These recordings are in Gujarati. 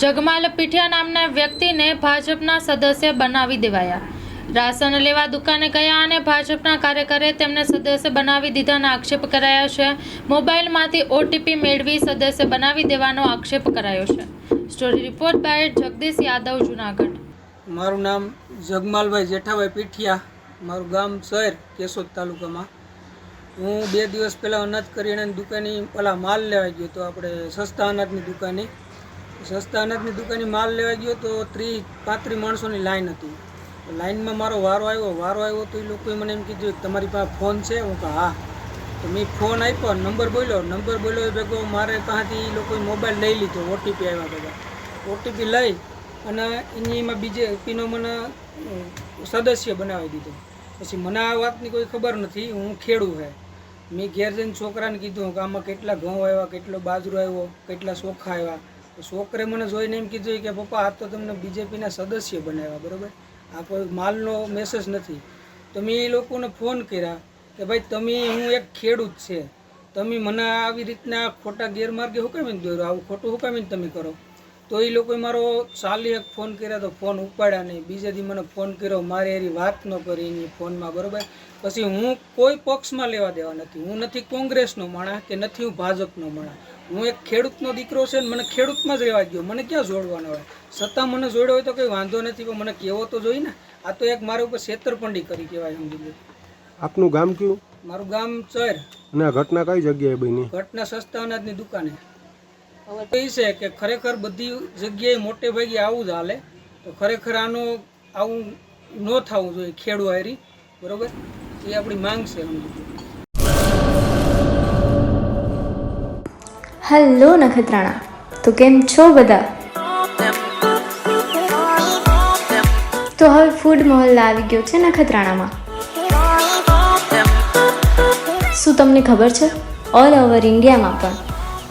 જગમાલ પીઠિયા નામના વ્યક્તિને ભાજપના સદસ્ય બનાવી દેવાયા. રાશન લેવા દુકાને ગયા અને ભાજપના કાર્યકરે તેમને સદસ્ય બનાવી દીધાના આક્ષેપ કરાયા છે. મોબાઈલમાંથી ઓટીપી મેળવી સદસ્ય બનાવી દેવાનો આક્ષેપ કરાયો છે. Story report by Jagdish Yadav, Junagadh. મારું નામ જગમાલભાઈ જેઠાભાઈ પીઠિયા. મારું ગામ શહેર કેશોદ તાલુકામાં. હું બે દિવસ પહેલાં અનાજ કરિયાણાની દુકાને, પેલા માલ લેવા ગયો તો આપણે સસ્તા અનાજની દુકાને સસ્તા અનાજની દુકાને માલ લેવા ગયો તો ત્રીસ પાંત્રીસ માણસોની લાઈન હતી. લાઈનમાં મારો વારો આવ્યો વારો આવ્યો તો એ લોકોએ મને એમ કીધું કે તમારી પાસે ફોન છે? હું કહું, હા. તો મેં ફોન આપ્યો, નંબર બોલ્યો નંબર બોલ્યો ભેગો મારે ત્યાંથી એ લોકોએ મોબાઈલ લઈ લીધો ઓટીપી આવ્યા બધા. ઓટીપી લઈ અને એની એમાં બીજે પીનો મને સદસ્ય બનાવી દીધો. પછી મને આ વાતની કોઈ ખબર નથી, હું ખેડું હે. મેં ઘેર જઈને છોકરાને કીધું કે આમાં કેટલા ઘઉં આવ્યા, કેટલો બાજરો આવ્યો, કેટલા ચોખા આવ્યા. છોકરે મને જોઈને એમ કીધું કે, પપ્પા, આ તો તમને બીજેપીના સદસ્ય બનાવ્યા, બરાબર? આ કોઈ માલનો મેસેજ નથી. તો મેં એ લોકોને ફોન કર્યા કે, ભાઈ, તમે, હું એક ખેડૂત છે. તમે મને આવી રીતના ખોટા ગેરમાર્ગે હુકામીને દોર્યો. આવું ખોટું હુકામીને તમે કરો. તો એ લોકોએ મારો ચાલી એક ફોન કર્યા તો ફોન ઉપાડ્યા નહીં. બીજે દી મને ફોન કર્યો મારે એની વાત ન કરી એની ફોનમાં બરાબર? પછી હું કોઈ પક્ષમાં લેવા દેવા નથી. હું નથી કોંગ્રેસનો માણસ કે નથી હું ભાજપનો માણસ. હું એક ખેડૂતનો દીકરો છે ને મને ખેડૂતમાં જ રહેવા ગયો મને ક્યાં જોડવાનો હોય છતાં મને જોડ્યો હોય તો કંઈ વાંધો નથી પણ મને કહેવો તો જોઈએ ને. આ તો એક મારા ઉપર છેતરપંડી કરી કહેવાય સમજી લો. આપનું ગામ કયું? મારું ગામ ચર. ના ઘટના કઈ જગ્યાએ બની? ઘટના સસ્તા અનાજની દુકાને. એ છે કે ખરેખર બધી જગ્યાએ મોટે ભાગે આવું જ હાલે. તો ખરેખર આનું, આવું ન થવું જોઈએ ખેડૂ હારી, બરોબર? એ આપણી માંગ છે હેલો નખત્રાણા, તો કેમ છો બધા? તો હવે ફૂડ મહોલ્લા આવી ગયો છે નખત્રાણામાં. શું તમને ખબર છે? ઓલ ઓવર ઇન્ડિયામાં પણ.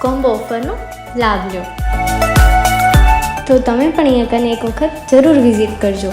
કોમ્બો ઓફરનો લાભ લો. તો તમે પણ અહીંયા કને એક વખત જરૂર વિઝિટ કરજો.